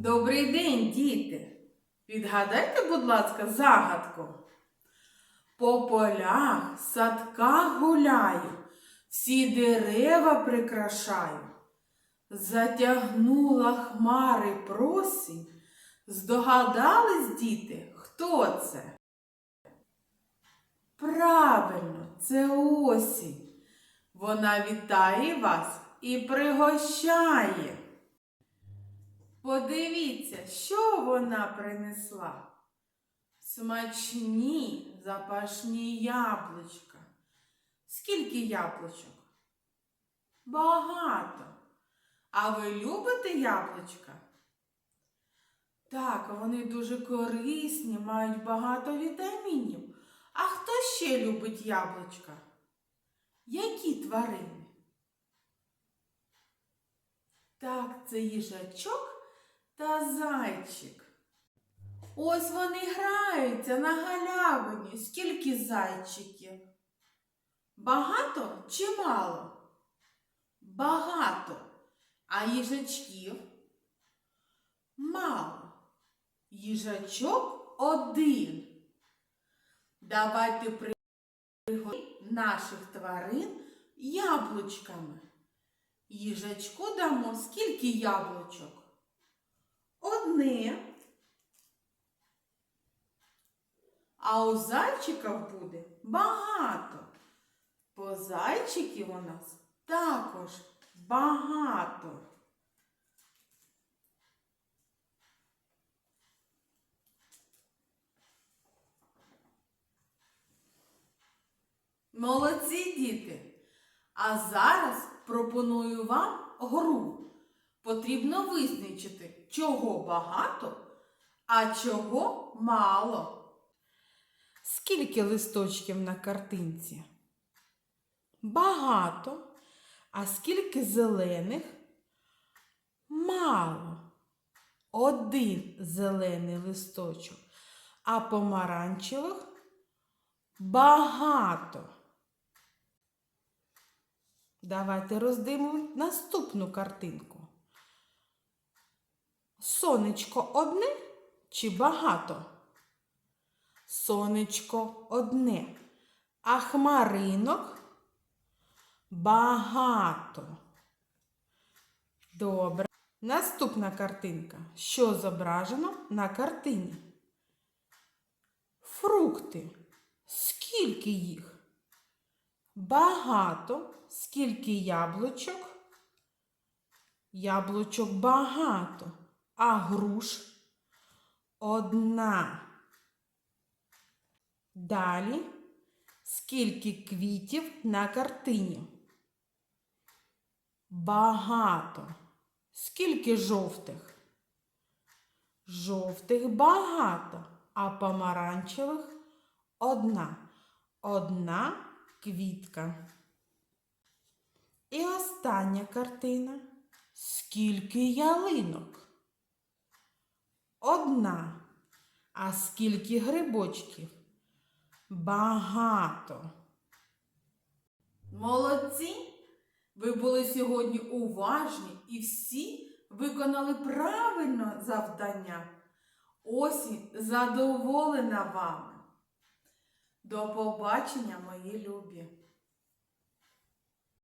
Добрий день, діти! Відгадайте, будь ласка, загадку. По полях, садках гуляю, всі дерева прикрашаю. Затягнула хмари просінь. Здогадались, діти, хто це? Правильно, це осінь. Вона вітає вас і пригощає. Подивіться, що вона принесла. Смачні запашні яблучка. Скільки яблучок? Багато. А ви любите яблучка? Так, вони дуже корисні, мають багато вітамінів. А хто ще любить яблучка? Які тварини? Так, це їжачок та зайчик. Ось вони граються на галявині. Скільки зайчиків? Багато чи мало? Багато. А їжачків? Мало. Їжачок один. Давайте пригостимо наших тварин яблучками. Їжачку дамо скільки яблучок? Одне. А у зайчиків буде багато. Бо зайчиків у нас також багато. Молодці діти! А зараз пропоную вам гру. Потрібно визначити, чого багато, а чого мало. Скільки листочків на картинці? Багато. А скільки зелених? Мало. Один зелений листочок, а помаранчевих багато. Давайте роздивимо наступну картинку. Сонечко одне чи багато? Сонечко одне, а хмаринок багато. Добре. Наступна картинка. Що зображено на картині? Фрукти. Скільки їх? Багато. Скільки яблучок? Яблучок багато, а груш одна. Далі скільки квітів на картині? Багато. Скільки жовтих? Жовтих багато, а помаранчевих одна. Одна квітка. І остання картина. Скільки ялинок? Одна. А скільки грибочків? Багато. Молодці! Ви були сьогодні уважні і всі виконали правильно завдання. Осінь задоволена вами. До побачення, мої любі!